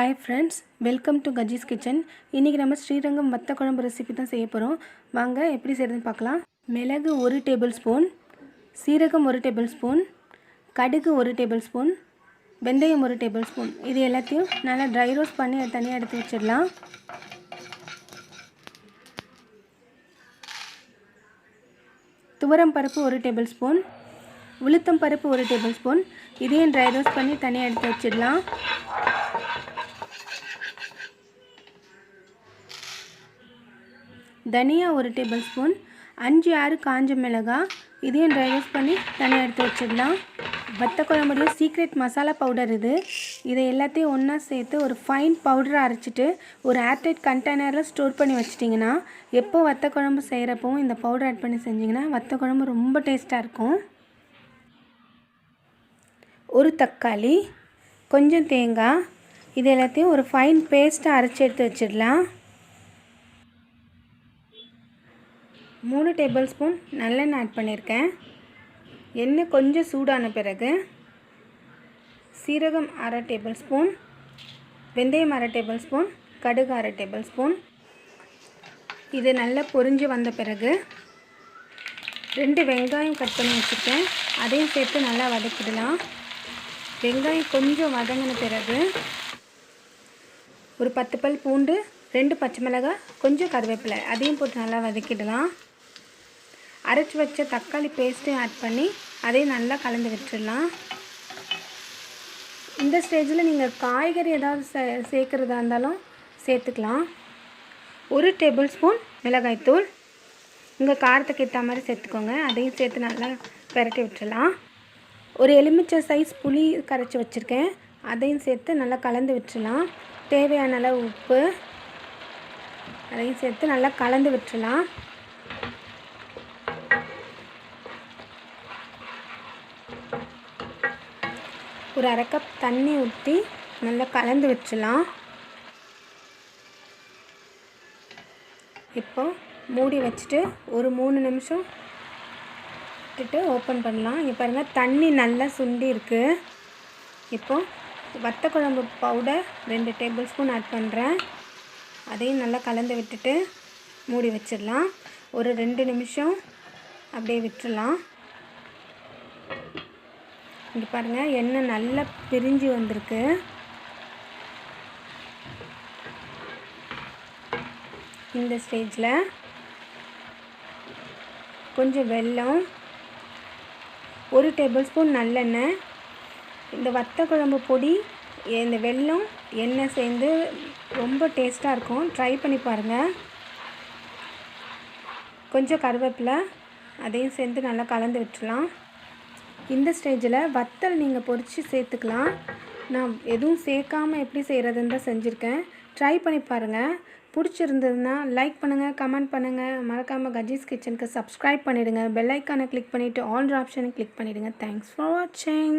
Hi friends welcome to Gajee's kitchen இன்றைக்கி நம்ம ஸ்ரீரங்கம் வத்த குழம்பு ரெசிபி தான் செய்ய போகிறோம் வாங்க எப்படி செய்கிறதுன்னு பார்க்கலாம். மிளகு ஒரு டேபிள் ஸ்பூன் சீரகம் ஒரு டேபிள் ஸ்பூன் கடுகு ஒரு டேபிள் ஸ்பூன் வெந்தயம் ஒரு டேபிள் ஸ்பூன் இது எல்லாத்தையும் நல்லா ட்ரை ரோஸ்ட் பண்ணி அதை தனியாக எடுத்து வச்சிடலாம். துவரம் பருப்பு ஒரு டேபிள் ஸ்பூன் உளுத்தம் பருப்பு ஒரு டேபிள் ஸ்பூன் இதையும் ட்ரை ரோஸ்ட் பண்ணி தனியாக எடுத்து வச்சிடலாம். தனியா ஒரு டேபிள் ஸ்பூன் அஞ்சு ஆறு காஞ்ச மிளகாய் இதையும் ட்ரை ரோஸ்ட் பண்ணி தனியாக எடுத்து வச்சிடலாம். வத்த குழம்புடைய சீக்ரெட் மசாலா பவுடர் இது. இதை எல்லாத்தையும் ஒன்றா சேர்த்து ஒரு ஃபைன் பவுடரை அரைச்சிட்டு ஒரு ஏர்டைட் கண்டெய்னரில் ஸ்டோர் பண்ணி வச்சிட்டிங்கன்னா எப்போ வத்த குழம்பு செய்கிறப்பவும் இந்த பவுடர் ஆட் பண்ணி செஞ்சிங்கன்னா வத்த குழம்பு ரொம்ப டேஸ்ட்டாக இருக்கும். ஒரு தக்காளி கொஞ்சம் தேங்காய் இது எல்லாத்தையும் ஒரு ஃபைன் பேஸ்ட்டாக அரைச்சி எடுத்து வச்சிடலாம். மூணு டேபிள் ஸ்பூன் நல்லெண்ணெய் ஆட் பண்ணியிருக்கேன். எண்ணெய் கொஞ்சம் சூடான பிறகு சீரகம் அரை டேபிள் ஸ்பூன் வெந்தயம் அரை டேபிள் ஸ்பூன் கடுகு அரை டேபிள் ஸ்பூன். இது நல்லா பொரிஞ்சு வந்த பிறகு ரெண்டு வெங்காயம் கட் பண்ணி வச்சுருக்கேன். அதையும் சேர்த்து நல்லா வதக்கிடலாம். வெங்காயம் கொஞ்சம் வதங்கின பிறகு ஒரு பத்து பல் பூண்டு ரெண்டு பச்சை மிளகாய் கொஞ்சம் கருவேப்பிலை அதையும் போட்டு நல்லா வதக்கிடலாம். அரைச்சி வச்ச தக்காளி பேஸ்ட்டையும் ஆட் பண்ணி அதையும் நல்லா கலந்து விட்டுடலாம். இந்த ஸ்டேஜில் நீங்கள் காய்கறி ஏதாவது சே சேர்க்குறதா இருந்தாலும் சேர்த்துக்கலாம். ஒரு டேபிள் ஸ்பூன் மிளகாய்த்தூள் உங்கள் காரத்துக்கு ஏற்ற மாதிரி சேர்த்துக்கோங்க. அதையும் சேர்த்து நல்லா பெரட்டி விட்டுடலாம். ஒரு எலுமிச்சை சைஸ் புளி கரைச்சி வச்சுருக்கேன். அதையும் சேர்த்து நல்லா கலந்து விட்டுடலாம். தேவையான அளவு உப்பு. அதையும் சேர்த்து நல்லா கலந்து விட்டுடலாம். ஒரு அரை கப் தண்ணி ஊற்றி நல்லா கலந்து வச்சிடலாம் இப்போ மூடி வச்சுட்டு ஒரு மூணு நிமிஷம் விட்டுட்டு ஓப்பன் பண்ணலாம். இங்கே பாருங்கள் தண்ணி நல்லா சுண்டி இருக்குது இப்போது வத்த குழம்பு பவுடர் ரெண்டு டேபிள் ஸ்பூன் ஆட் பண்ணுறேன் அதையும் நல்லா கலந்து விட்டுட்டு மூடி வச்சிடலாம். ஒரு ரெண்டு நிமிஷம் அப்படியே விட்டுடலாம். இங்கே பாருங்கள் எண்ணெய் நல்லா பிரிஞ்சு வந்திருக்கு. இந்த ஸ்டேஜில் கொஞ்சம் வெல்லம் ஒரு டேபிள் ஸ்பூன் நல்லெண்ணெய் இந்த வத்த குழம்பு பொடி இந்த வெல்லம் எண்ணெய் சேர்ந்து ரொம்ப டேஸ்ட்டாக இருக்கும். ட்ரை பண்ணி பாருங்கள் கொஞ்சம் கருவேப்பிலை அதையும் சேர்ந்து நல்லா கலந்து விட்டுலாம் இந்த ஸ்டேஜில் வத்தல் நீங்கள் பொறிச்சு சேர்த்துக்கலாம். நான் எதுவும் சேர்க்காமல் எப்படி செய்கிறதுன்னு தான் செஞ்சுருக்கேன். ட்ரை பண்ணி பாருங்கள் பிடிச்சிருந்ததுன்னா லைக் பண்ணுங்கள் கமெண்ட் பண்ணுங்கள் மறக்காமல் கஜீஸ் கிச்சனுக்கு சப்ஸ்கிரைப் பண்ணிவிடுங்க பெல் ஐக்கானை கிளிக் பண்ணிவிட்டு ஆல் ஆப்ஷனை கிளிக் பண்ணிவிடுங்க தேங்க்ஸ் ஃபார் வாட்சிங்